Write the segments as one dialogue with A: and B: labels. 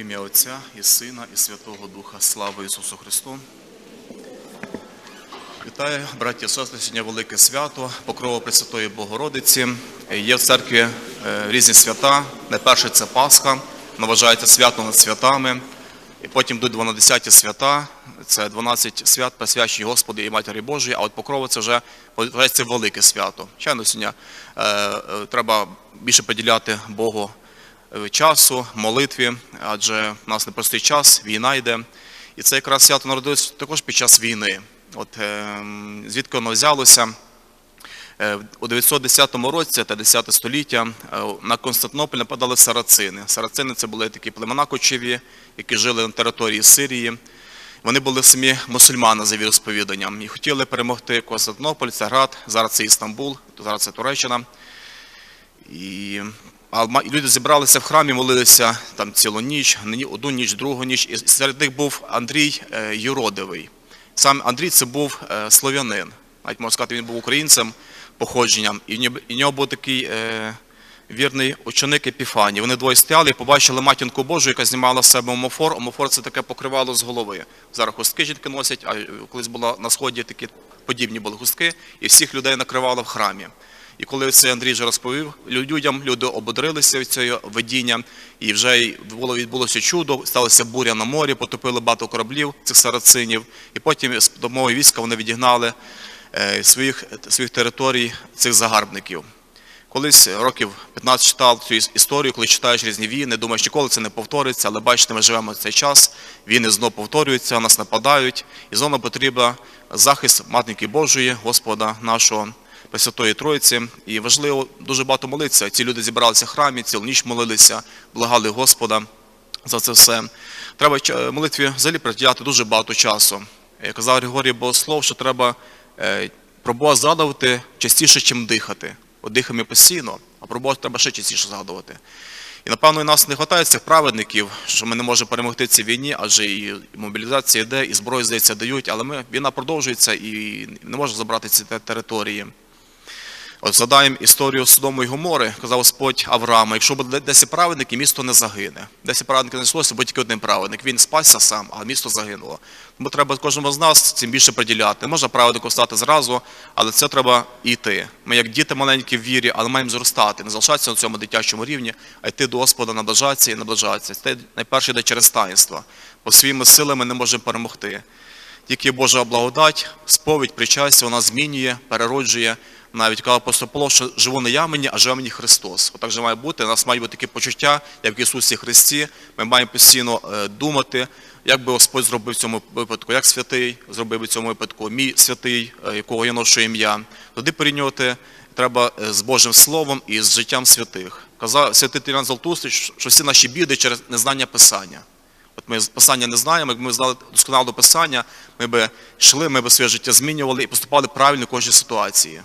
A: Ім'я Отця і Сина, і Святого Духа. Слава Ісусу Христу. Вітаю, браті і сестри, сьогодні велике свято, Покрова Пресвятої Богородиці. Є в церкві е, різні свята. Найперше це Пасха, вважається свято над святами. І потім йдуть 12 свята, це 12 свят, присвячені Господу і Матері Божої, а от Покрова це вже вважається велике свято. Звичайно, сьогодні е, е, треба більше поділяти Богу часу, молитві, адже в нас непростий час, війна йде. І це якраз свято народилось також під час війни. От е, звідки воно взялося? Е, У 910 році, це 10 століття, е, на Константинополь нападали сарацини. Сарацини це були такі племена кочові, які жили на території Сирії. Вони були самі мусульмани за віросповіданням і хотіли перемогти Константинополь, це Град, зараз це Істамбул, зараз це Туреччина. І а люди зібралися в храмі, молилися там цілу ніч, одну ніч, другу ніч. І серед них був Андрій е, Юродивий. Сам Андрій це був е, слов'янин. Навіть можна сказати, він був українцем походженням. І в нього, був такий е, вірний ученик Епіфаній. Вони двоє стояли і побачили матінку Божу, яка знімала з себе омофор. Омофор це таке покривало з голови. Зараз хустки жінки носять, а колись була на сході такі подібні були хустки, і всіх людей накривало в храмі. І коли це Андрій вже розповів людям, люди ободрилися від цього видіння, і вже було відбулося чудо, сталася буря на морі, потопили багато кораблів цих сарацинів, і потім з домової війська вони відігнали е, своїх, своїх територій цих загарбників. Колись років 15 читав цю історію, коли читаєш різні війни, думаєш, ніколи це не повториться, але бачите, ми живемо в цей час, війни знову повторюються, нас нападають, і знову потрібен захист Матінки Божої, Господа нашого. Пресвятої Троїці, і важливо дуже багато молитися. Ці люди зібралися в храмі, цілу ніч молилися, благали Господа за це все. Треба молитві взагалі приділяти дуже багато часу. Як казав Григорій Богослов, що треба е, про Бога згадувати частіше, чим дихати. От дихаємо постійно, а про Бога треба ще частіше згадувати. І напевно і нас не вистачає цих праведників, що ми не можемо перемогти цій війні, адже і мобілізація йде, і зброю, здається, дають, але ми, війна продовжується і не можемо забрати ці території. От згадаємо історію Содому і Гомори, казав Господь Авраама, якщо буде 10 праведників, місто не загине. 10 праведників не знайшлося, бо тільки один праведник. Він спасся сам, а місто загинуло. Тому треба кожному з нас цим більше приділяти. Не можна праведнику стати зразу, але це треба йти. Ми як діти маленькі в вірі, але маємо зростати, не залишатися на цьому дитячому рівні, а йти до Господа, наближатися і наближатися. Це найперше йде через таїнство, бо своїми силами не можемо перемогти. Тільки Божа благодать, сповідь, причастя, вона змінює, перероджує. Навіть казав апостол Павло, що живу не я мені, а живе мені Христос. Отак же має бути. У нас мають бути такі почуття, як в Ісусі Христі. Ми маємо постійно е, думати, як би Господь зробив в цьому випадку, як святий зробив в цьому випадку, мій святий, е, якого я ношу ім'я. Тоді порівнювати треба е, з Божим Словом і з життям святих. Казав святий Іван Золотустий, що всі наші біди через незнання Писання. От ми писання не знаємо, якби ми знали досконало писання, ми би йшли, ми би своє життя змінювали і поступали правильно в кожній ситуації.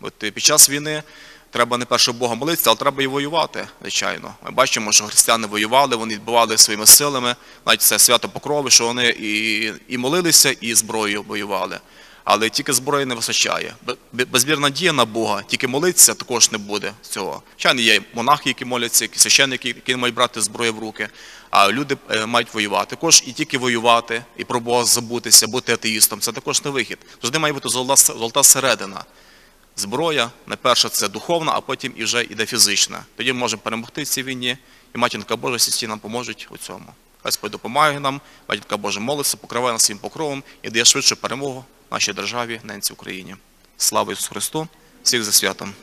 A: От е, під час війни треба не перше Бога молитися, але треба і воювати, звичайно. Ми бачимо, що християни воювали, вони відбивали своїми силами, навіть це свято Покрови, що вони і, і молилися, і зброєю воювали. Але тільки зброї не вистачає. Бе- Безбірна дія на Бога, тільки молитися також не буде цього. Звичайно, є монахи, які моляться, які священники, які мають брати зброю в руки, а люди е, мають воювати. Також і тільки воювати, і про Бога забутися, бути атеїстом це також не вихід. Завжди має бути золота, золота середина. Зброя, найперше це духовна, а потім і вже іде фізична. Тоді ми можемо перемогти в цій війні, і матінка Божа всі нам поможуть у цьому. Господь допомагає нам, матінка Божа молиться, покриває нас своїм покровом і дає швидшу перемогу нашій державі, ненці Україні. Слава Ісусу Христу! Всіх за святом!